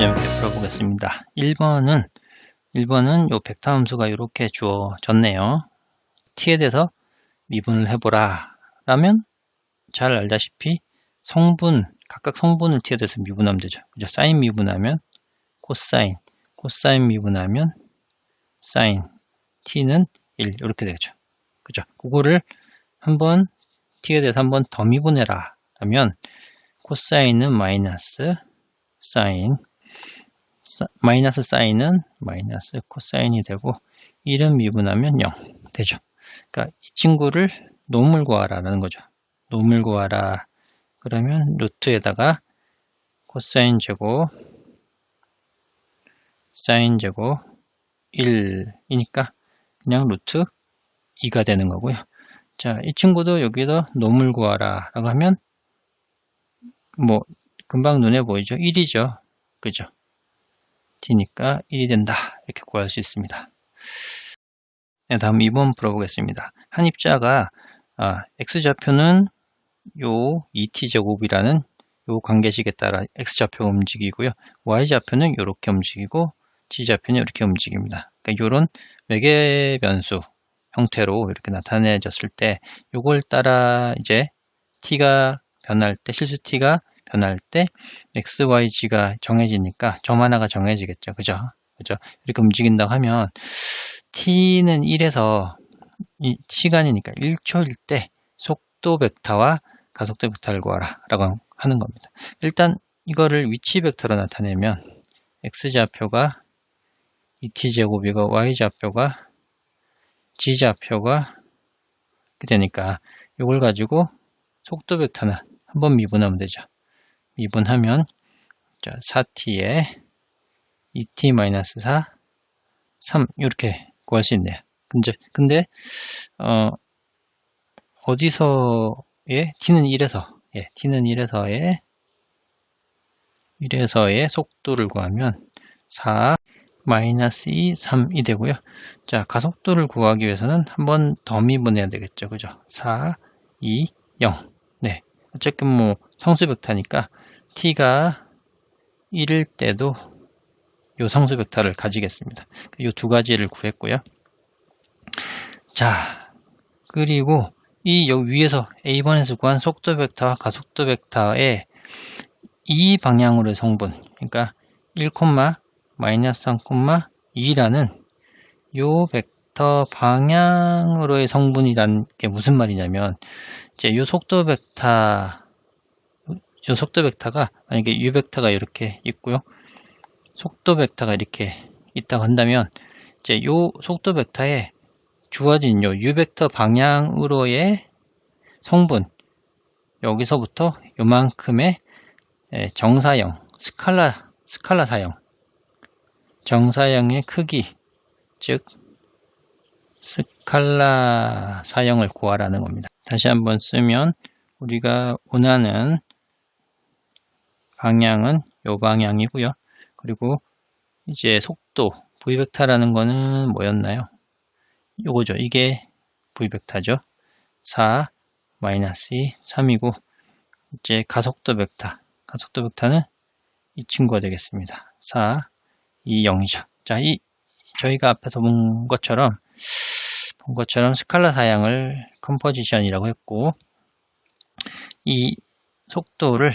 재밌게 풀어보겠습니다. 1번은 1번은 요 벡터 함수가 이렇게 주어졌네요. t에 대해서 미분을 해보라 라면 잘 알다시피 성분 각각 성분을 t에 대해서 미분하면 되죠. 그죠? 사인 미분하면 코사인 코사인 미분하면 사인 t는 1 이렇게 되죠. 그죠? 그거를 한번 t에 대해서 한번 더 미분해라 하면 코사인은 마이너스 사인 마이너스 사인은 마이너스 코사인이 되고 1은 미분하면 0 되죠. 그러니까 이 친구를 놈을 구하라라는 거죠. 놈을 구하라. 그러면 루트에다가 코사인 제곱 사인 제곱 1이니까 그냥 루트 2가 되는 거고요. 자, 이 친구도 여기다 놈을 구하라 라고 하면 뭐 금방 눈에 보이죠? 1이죠. 그죠? T니까 1이 된다. 이렇게 구할 수 있습니다. 네, 다음 2번 풀어보겠습니다. 한 입자가 아, x좌표는 요 2t제곱이라는 요 관계식에 따라 x좌표가 움직이고요. y좌표는 이렇게 움직이고 g좌표는 이렇게 움직입니다. 그러니까 이런 외계 변수 형태로 이렇게 나타내졌을 때 요걸 따라 이제 t가 변할 때 실수 t가 변할 때 x, y, g가 정해지니까 점 하나가 정해지겠죠. 그죠? 그죠? 이렇게 움직인다고 하면 t는 1에서 이 시간이니까 1초일 때 속도 벡터와 가속도 벡터를 구하라 라고 하는 겁니다. 일단 이거를 위치 벡터로 나타내면 x좌표가 2t제곱이고 y좌표가 g좌표가 이렇게 되니까 이걸 가지고 속도 벡터는 한번 미분하면 되죠. 미분하면 자, 4t에 2t-4 3 이렇게 구할 수 있네요. 근데, 근데 어, 어디서의 t는 1에서 예, t는 1에서의 1에서의 속도를 구하면 4 마이너스 2, 3이 되고요. 자, 가속도를 구하기 위해서는 한 번 더 미분해야 되겠죠. 그죠? 4, 2, 0. 네. 어쨌든 뭐 성수 벡터니까 t가 1일 때도 요 벡터를 가지겠습니다. 이두 가지를 구했고요. 자, 그리고 이 여기 위에서 A번에서 구한 속도 벡터와 가속도 벡터의 이 방향으로의 성분, 그러니까 1, 마이너스 3, 2라는 요 벡 터 방향으로의 성분이라는 게 무슨 말이냐면 이제 요 속도 벡터 요 속도 벡터가 만약에 u 벡터가 이렇게 있고요. 속도 벡터가 이렇게 있다고 한다면 이제 요 속도 벡터에 주어진 요 u 벡터 방향으로의 성분 여기서부터 요만큼의 예, 정사형 스칼라 스칼라 사형 정사형의 크기 즉 스칼라 사형을 구하라는 겁니다. 다시 한번 쓰면 우리가 원하는 방향은 요 방향이고요. 그리고 이제 속도 V벡터라는 거는 뭐였나요? 요거죠. 이게 V벡터죠. 4 마이너스 2, 3이고 이제 가속도 벡터 가속도 벡터는 이 친구가 되겠습니다. 4, 2, 0이죠. 자, 이 저희가 앞에서 본 것처럼 본 것처럼 스칼라 사양을 컴포지션이라고 했고 이 속도를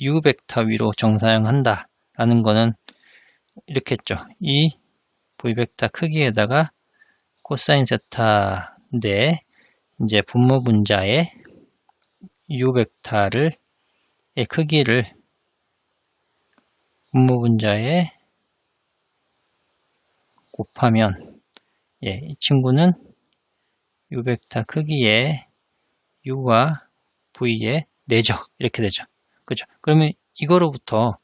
u 벡터 위로 정사형한다 라는 거는 이렇게 했죠. 이 v 벡터 크기에다가 코사인 세타인데 이제 분모 분자의 u 벡터를 의 크기를 분모 분자에 곱하면 예, 이 친구는 u 벡터 크기의 u와 v의 내적 이렇게 되죠. 그죠? 그러면 이거로부터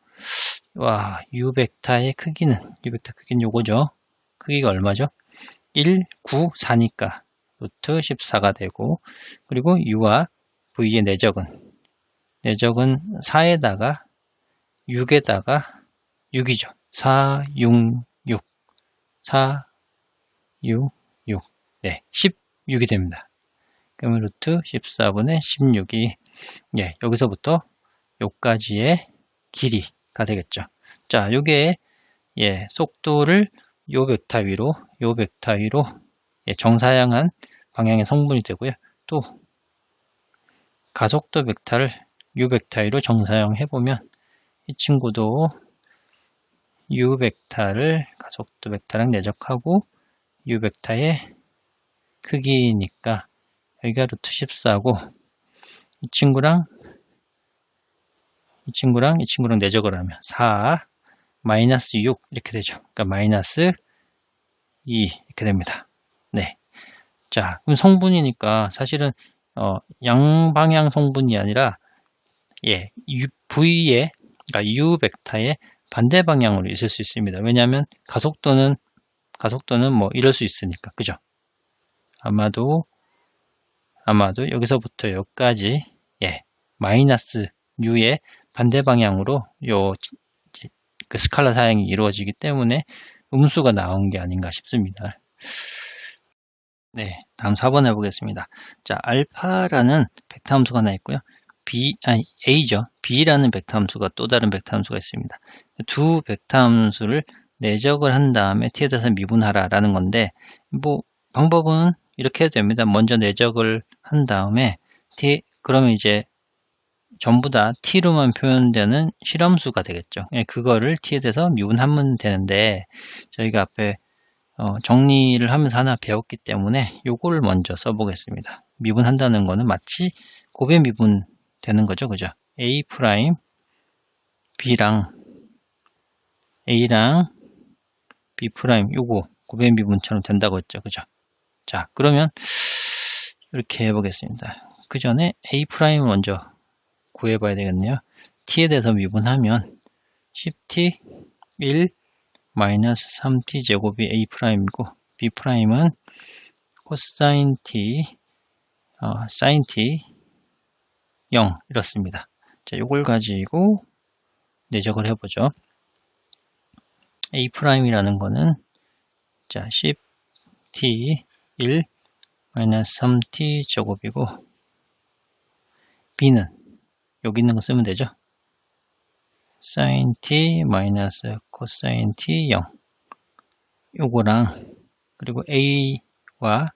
와 u 벡터의 크기는 u 벡터 크기는 요거죠. 크기가 얼마죠? 1, 9, 4니까 루트 14가 되고 그리고 u와 v의 내적은 내적은 4에다가 6에다가 6이죠. 4, 6, 6 4, 6, 6 네, 16이 됩니다. 그러면 루트 14분의 16이 예, 여기서부터 요까지의 길이가 되겠죠. 자, 요게 예, 속도를 요 벡터 위로, 요 벡터 위로 예, 정사향한 방향의 성분이 되고요. 또 가속도 벡터를 유 벡터 위로 정사형 해보면 이 친구도 유 벡터를 가속도 벡터랑 내적하고 유 벡터의 크기니까 여기가 루트 14고 이 친구랑 이 친구랑 이 친구랑 내적을 하면 4 마이너스 6 이렇게 되죠. 그러니까 마이너스 2 이렇게 됩니다. 네. 자, 그럼 성분이니까 사실은 어, 양방향 성분이 아니라 예, U, V의 그러니까 U 벡터의 반대 방향으로 있을 수 있습니다. 왜냐하면 가속도는 가속도는 뭐 이럴 수 있으니까 그죠? 아마도 아마도 여기서부터 여기까지 예, 마이너스 U의 반대 방향으로 요 그 스칼라 사양이 이루어지기 때문에 음수가 나온 게 아닌가 싶습니다. 네, 다음 4번 해보겠습니다. 자, 알파라는 벡터 함수가 하나 있고요. B, 아니, A죠. B라는 벡터 함수가 또 다른 벡터 함수가 있습니다. 두 벡터 함수를 내적을 한 다음에 t에 대해서 미분하라 라는 건데, 뭐, 방법은 이렇게 해도 됩니다. 먼저 내적을 한 다음에 t, 그러면 이제 전부 다 t로만 표현되는 실험수가 되겠죠. 예, 그거를 t에 대해서 미분하면 되는데 저희가 앞에 어, 정리를 하면서 하나 배웠기 때문에 요거를 먼저 써보겠습니다. 미분한다는 거는 마치 곱의 미분 되는 거죠. 그죠? a b랑 a랑 b 프라임 요거 곱의 미분처럼 된다고 했죠. 그죠? 자, 그러면 이렇게 해보겠습니다. 그 전에 a 프라임을 먼저 구해봐야 되겠네요. t에 대해서 미분하면 10t 1 마이너스 3t 제곱이 a 프라임이고 b 프라임은 코사인 t 어, 사인 t 0 이렇습니다. 자, 이걸 가지고 내적을 해보죠. A 프라임이라는 거는 자 10t 1 마이너스 3t 제곱이고 b는 여기 있는 거 쓰면 되죠. sin t 마이너스 코사인 t 0 요거랑 그리고 a와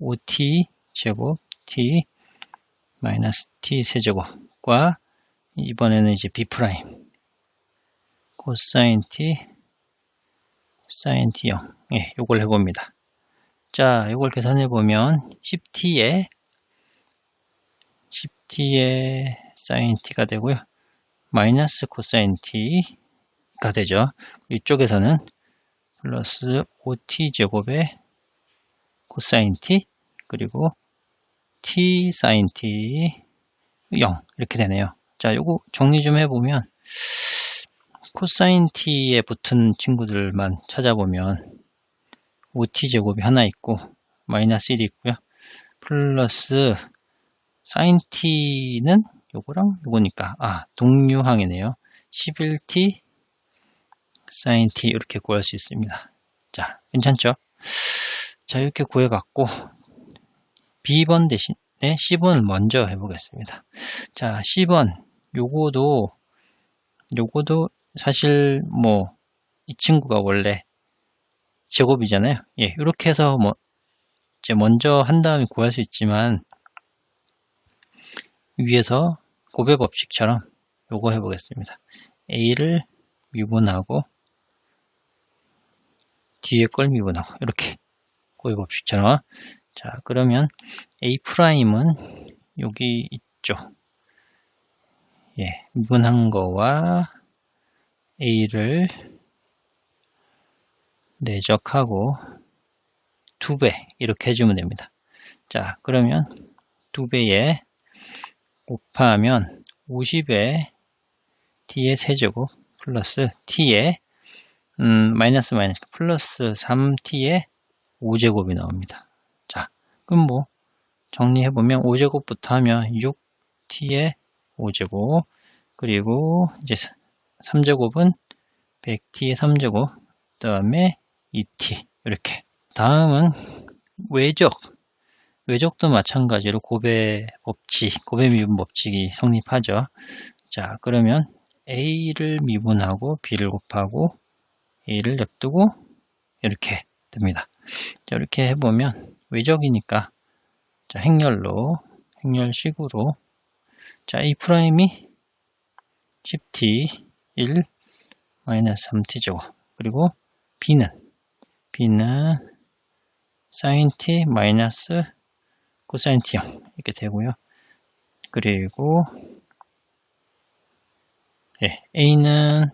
5t 제곱 t 마이너스 t 세제곱과 이번에는 이제 b 프라임 코사인 t 사인 t 0 예, 요걸 해봅니다. 자, 요걸 계산해 보면 10t에 10t의 사인 t가 되고요. 마이너스 코사인 t가 되죠. 이쪽에서는 플러스 5t 제곱의 코사인 t 그리고 t 사인 t 0 이렇게 되네요. 자, 요거 정리 좀 해보면 코사인 t에 붙은 친구들만 찾아보면 5t 제곱이 하나 있고 마이너스 1이 있고요. 플러스 사인 t는 요거랑 요거니까 아 동류항이네요. 11t 사인 t 이렇게 구할 수 있습니다. 자 괜찮죠? 자 이렇게 구해봤고 B번 대신에 10번을 먼저 해보겠습니다. 자 10번 요거도 요거도 사실 뭐 이 친구가 원래 제곱이잖아요. 예, 이렇게 해서 뭐 이제 먼저 한 다음에 구할 수 있지만 위에서 고배 법칙처럼 요거 해보겠습니다. A를 미분하고 뒤에 걸 미분하고 이렇게 고배 법칙처럼 자 그러면 A 프라임은 여기 있죠. 예, 미분한 거와 A를 내적하고 두배 이렇게 해주면 됩니다. 자 그러면 두 배에 곱하면 50에 t의 세제곱 플러스 t의 음, 마이너스 마이너스 플러스 3t의 5제곱이 나옵니다. 자, 그럼 뭐 정리해보면 5제곱부터 하면 6t의 5제곱 그리고 이제 3제곱은 100t의 3제곱 그 다음에 2t 이렇게. 다음은 외적. 외적도 마찬가지로 고배 법칙, 고배 미분 법칙이 성립하죠. 자, 그러면 A를 미분하고 B를 곱하고 A를 냅두고 이렇게 됩니다. 자, 이렇게 해보면 외적이니까 자, 행렬로 행렬식으로. 자, A 프라임이 10t 1 마이너스 3t죠. 그리고 B는 B는 sin t 마이너스 코사인 t형 이렇게 되고요. 그리고 예, A는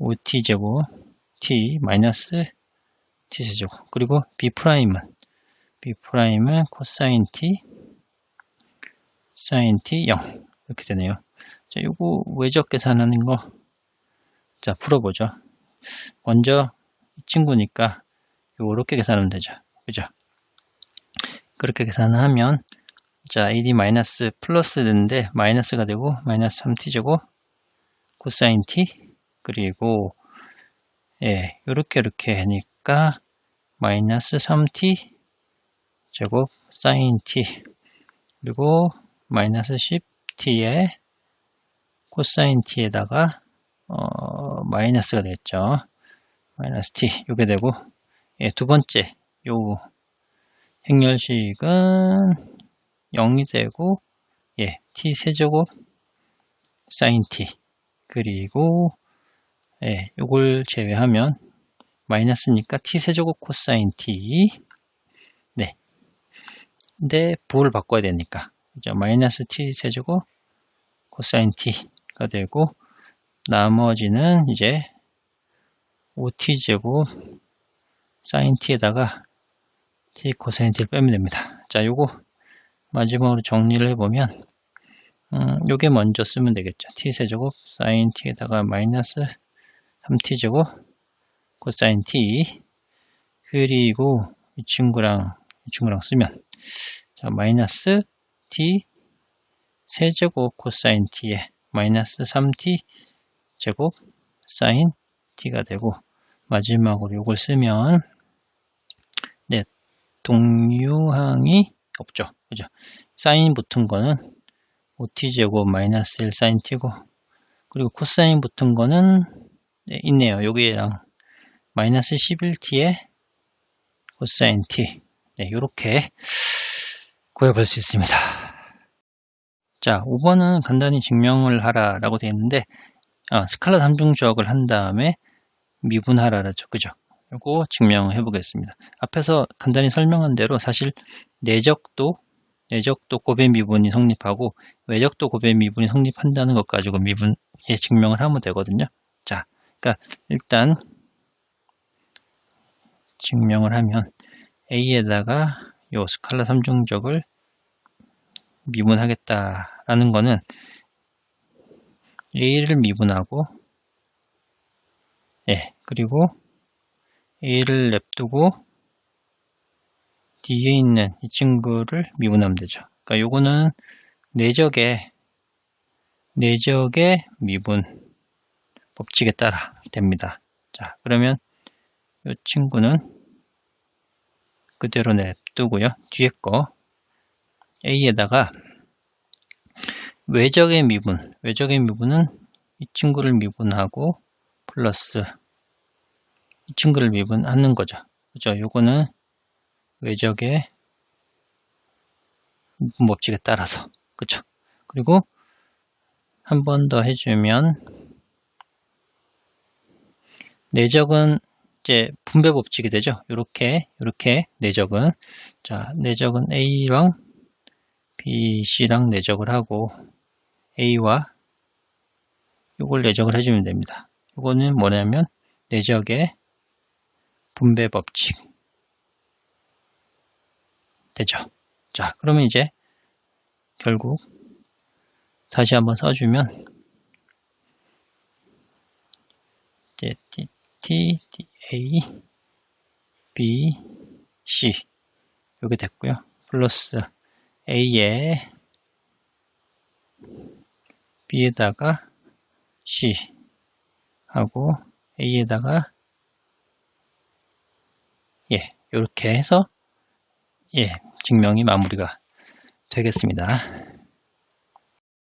5t제곱 t 마이너스 t세제곱 그리고 B'은 B'은 코사인 t 사인 t 0 이렇게 되네요. 자, 요거 외적 계산하는 거 자, 풀어보죠. 먼저 이 친구니까 요렇게 계산하면 되죠. 그죠? 그렇게 계산하면 자, AD 마이너스 플러스 되는데 마이너스가 되고 마이너스 3t제곱 코사인 t 그리고 예, 요렇게 이렇게 하니까 마이너스 3t 제곱 사인 t 그리고 마이너스 10t에 코사인 t에다가 어, 마이너스가 되겠죠. 마이너스 t 요게 되고 예, 두 번째 요 행렬식은 0이 되고 예, t 세제곱 사인 t 그리고 예, 요걸 제외하면 마이너스니까 t 세제곱 코사인 t 네. 근데 부호를 바꿔야 되니까 그죠? 마이너스 t 세제곱 코사인 t가 되고 나머지는 이제 5t제곱 사인 t에다가 t 코사인 t를 빼면 됩니다. 자, 요거 마지막으로 정리를 해보면 음, 요게 먼저 쓰면 되겠죠. t세제곱 사인 t에다가 마이너스 3t제곱 코사인 t 그리고 이 친구랑 이 친구랑 쓰면 자 마이너스 t 세제곱 코사인 t에 마이너스 3t 제곱 사인 t가 되고 마지막으로 이걸 쓰면 네 동류항이 없죠. 그죠? 사인 붙은 거는 5t제곱 마이너스 1 사인 t고 그리고 코사인 붙은 거는 네, 있네요. 여기랑 마이너스 11t에 코사인 t. 네, 이렇게 구해볼 수 있습니다 자 5번은 간단히 증명을 하라 라고 되어 있는데 아, 스칼라 3중 조각을 한 다음에 미분하라라죠. 그죠? 이거 증명해 보겠습니다. 앞에서 간단히 설명한 대로 사실 내적도 내적도 고배 미분이 성립하고 외적도 고배 미분이 성립한다는 것 가지고 미분의 증명을 하면 되거든요. 자, 그러니까 일단 증명을 하면 A에다가 요 스칼라 3중적을 미분하겠다 라는 거는 A를 미분하고 예, 그리고 A를 냅두고 뒤에 있는 이 친구를 미분하면 되죠. 그러니까 요거는 내적의 내적의 미분 법칙에 따라 됩니다. 자, 그러면 이 친구는 그대로 냅두고요. 뒤에 거 A에다가 외적의 미분, 외적의 미분은 이 친구를 미분하고 플러스 이 친구를 미분하는 거죠. 그죠? 요거는 외적의 미분 법칙에 따라서 그죠? 그리고 한 번 더 해주면 내적은 이제 분배 법칙이 되죠. 이렇게 이렇게 내적은 자 내적은 A랑 B, C랑 내적을 하고 A와 이걸 내적을 해주면 됩니다. 이거는 뭐냐면 내적의 분배 법칙 되죠. 자, 그러면 이제 결국 다시 한번 써주면 T, T, T, A, B, C 이렇게 됐고요. 플러스 A에 B에다가 C 하고 A에다가 예, 이렇게 해서 예, 증명이 마무리가 되겠습니다.